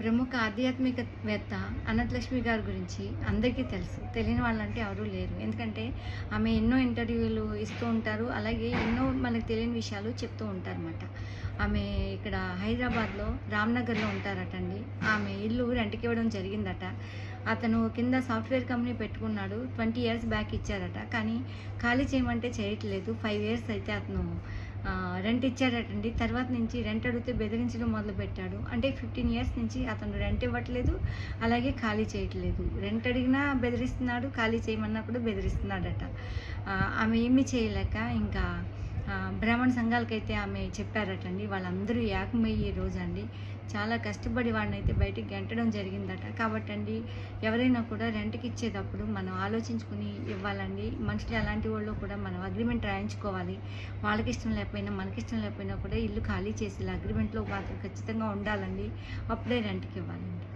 ప్రముఖ ఆధ్యాత్మికవేత్త అనంతలక్ష్మి గారి గురించి అందరికీ తెలుసు. తెలియని వాళ్ళంటే ఎవరూ లేరు. ఎందుకంటే ఆమె ఎన్నో ఇంటర్వ్యూలు ఇస్తూ ఉంటారు. అలాగే ఎన్నో మనకు తెలియని విషయాలు చెప్తూ ఉంటారన్నమాట. ఆమె ఇక్కడ హైదరాబాద్లో రామ్నగర్లో ఉంటారటండి. ఆమె ఇల్లు రెంట్కి ఇవ్వడం జరిగిందట. అతను కింద సాఫ్ట్వేర్ కంపెనీ పెట్టుకున్నాడు. ట్వంటీ ఇయర్స్ బ్యాక్ ఇచ్చారట. కానీ ఖాళీ చేయమంటే చేయట్లేదు. ఫైవ్ ఇయర్స్ అయితే అతను రెంట్ ఇచ్చాడటండి. తర్వాత నుంచి రెంట్ అడిగితే బెదిరించడం మొదలు పెట్టాడు అంటే ఫిఫ్టీన్ ఇయర్స్ నుంచి అతను రెంట్ ఇవ్వట్లేదు అలాగే ఖాళీ చేయట్లేదు. రెంట్ అడిగినా బెదిరిస్తున్నాడు ఖాళీ చేయమన్నా కూడా బెదిరిస్తున్నాడట. ఆమె ఏమీ చేయలేక ఇంకా బ్రాహ్మణ సంఘాలకైతే ఆమె చెప్పారటండి. వాళ్ళందరూ ఏకమయ్యే రోజు అండి చాలా కష్టపడి వాడిని అయితే బయటికి గెంటడం జరిగిందట. కాబట్టి అండి ఎవరైనా కూడా రెంట్కి ఇచ్చేటప్పుడు మనం ఆలోచించుకుని ఇవ్వాలండి. మనుషులు అలాంటి వాళ్ళు కూడా మనం అగ్రిమెంట్ రాయించుకోవాలి. వాళ్ళకి ఇష్టం లేకపోయినా మనకి ఇష్టం లేకపోయినా కూడా ఇల్లు ఖాళీ చేసి అగ్రిమెంట్లో మాత్రం ఖచ్చితంగా ఉండాలండి. అప్పుడే రెంట్కి ఇవ్వాలండి.